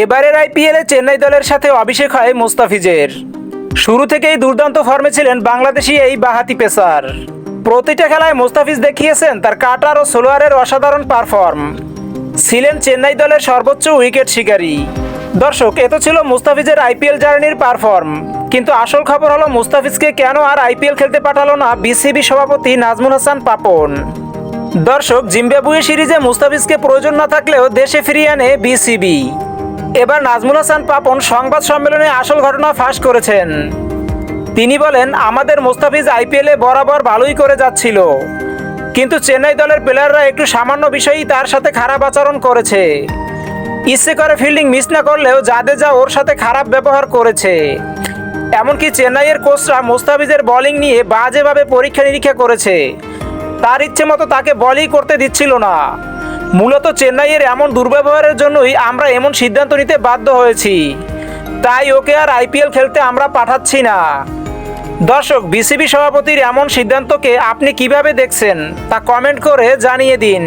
এবারের আইপিএলে চেন্নাই দলের সাথে অভিষেক হয় মুস্তাফিজের। শুরু থেকেই দুর্দান্ত ফর্মে ছিলেন বাংলাদেশি এই বাহাতি পেসার। প্রতিটা খেলায় মুস্তাফিজ দেখিয়েছেন তার কাটার ও সোলোয়ারের অসাধারণ পারফর্ম। ছিলেন চেন্নাই দলের সর্বোচ্চ উইকেট শিকারী। দর্শক এত ছিল মুস্তাফিজের আইপিএল জার্নির পারফর্ম। কিন্তু আসল খবর হলো, মুস্তাফিজকে কেন আর আইপিএল খেলতে পাঠালো না বিসিবি সভাপতি নাজমুল হাসান পাপন? দর্শক, জিম্বাবুয়ে সিরিজে মুস্তাফিজকে প্রয়োজন না থাকলেও দেশে ফিরিয়ে আনে বিসিবি। এবার নাজমুল হাসান পাপন সংবাদ সম্মেলনে আসল ঘটনা ফাঁস করেছেন। তিনি বলেন, আমাদের মুস্তাফিজ আইপিএলে বরাবর ভালোই করে যাচ্ছিল। কিন্তু চেন্নাই দলের প্লেয়াররা একটু সামান্য বিষয়েই তার সাথে খারাপ আচরণ করেছে। ইচ্ছে করে ফিল্ডিং মিস না করলেও জাদেজা ওর সাথে খারাপ ব্যবহার করেছে। এমনকি চেন্নাইয়ের কোচরা মুস্তাফিজের বোলিং নিয়ে বাজেভাবে পরীক্ষা নিরীক্ষা করেছে। তার ইচ্ছে মতো তাকে বলই করতে দিচ্ছিল না। মূলত চেন্নাইয়ের এমন দুর্ব্যবহারের জন্যই আমরা এমন সিদ্ধান্ত নিতে বাধ্য হয়েছি। তাই ওকে আর আইপিএল খেলতে আমরা পাঠাচ্ছি না। দর্শক, বিসিবি সভাপতির এমন সিদ্ধান্তকে আপনি কীভাবে দেখছেন তা কমেন্ট করে জানিয়ে দিন।